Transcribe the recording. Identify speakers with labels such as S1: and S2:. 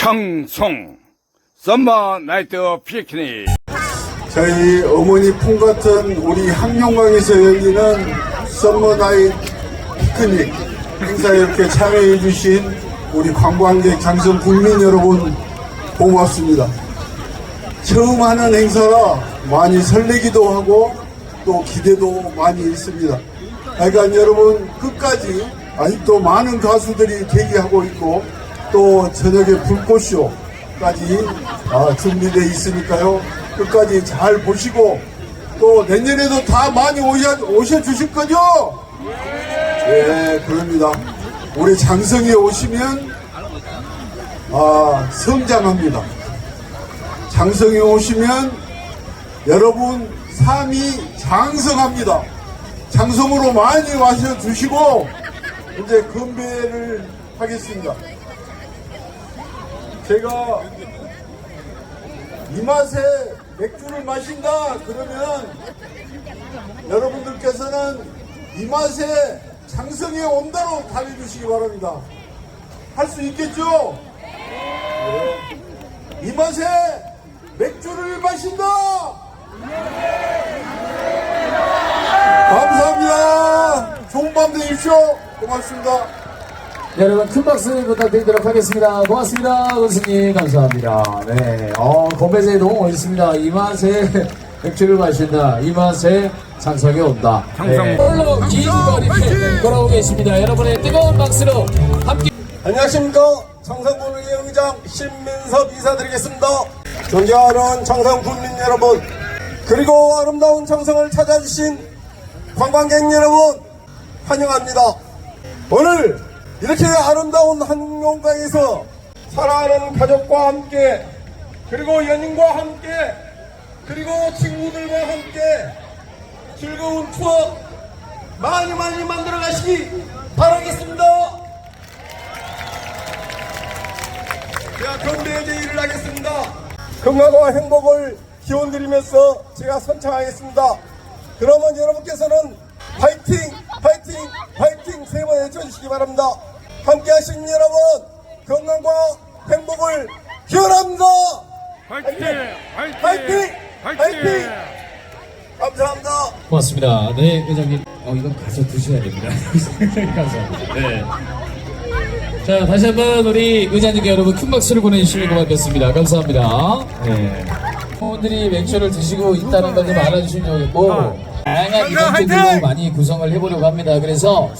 S1: 청송 썸머 나이트 피크닉
S2: 저희 어머니 품 같은 우리 항룡강에서 열리는 썸머나잇 피크닉 행사에 이렇게 참여해 주신 우리 관광객 장성 국민 여러분 고맙습니다. 처음 하는 행사라 많이 설레기도 하고 또 기대도 많이 있습니다. 하여간 여러분 끝까지 아직도 많은 가수들이 대기하고 있고 또 저녁에 불꽃쇼까지 아, 준비되어 있으니까요. 끝까지 잘 보시고 또 내년에도 다 많이 오셔, 오셔 주실 거죠? 네, 그럽니다. 우리 장성에 오시면 아, 성장합니다. 장성에 오시면 여러분 삶이 장성합니다. 장성으로 많이 와셔 주시고 이제 건배를 하겠습니다. 제가 이 맛에 맥주를 마신다 그러면 여러분들께서는 이 맛에 장성에 온다로 달려주시기 바랍니다. 할 수 있겠죠? 네. 이 맛에 맥주를 마신다! 감사합니다. 좋은 밤 되십시오. 고맙습니다.
S3: 여러분 큰 박수 부탁드리도록 하겠습니다. 고맙습니다. 은수님 감사합니다. 네, 어, 건배제에 너무 멋있습니다. 이 맛에 맥주를 마신다. 이 맛에 장성이 온다. 네. 오늘로 긴 거리 돌아오고 계십니다. 여러분의 뜨거운 박수로 함께
S2: 안녕하십니까. 청상군의 의장 신민섭 이사드리겠습니다. 존경하는 청상군민 여러분, 그리고 아름다운 청성을 찾아주신 관광객 여러분, 환영합니다. 오늘 이렇게 아름다운 한용강에서 사랑하는 가족과 함께, 그리고 연인과 함께, 그리고 친구들과 함께 즐거운 추억 많이 많이 만들어 가시기 바라겠습니다. 제가 건배의 제의를 하겠습니다. 건강과 행복을 기원드리면서 제가 선창하겠습니다. 그러면 여러분께서는 건강과 행복을 기원합니다.
S1: 화이팅!
S2: 파이팅! 파이팅! 감사합니다.
S3: 고맙습니다. 네, 회장님. 어, 이건 가서 드셔야 됩니다. 감사합니다. 네. 자, 다시 한번 우리 의장님께 여러분 큰 박수를 보내주시면 고맙겠습니다. 감사합니다. 네. 분들이 맥주를 드시고 있다는 걸 좀 알아주시면 좋겠고, 다양한 이벤트들로 많이 구성을 해보려고 합니다. 그래서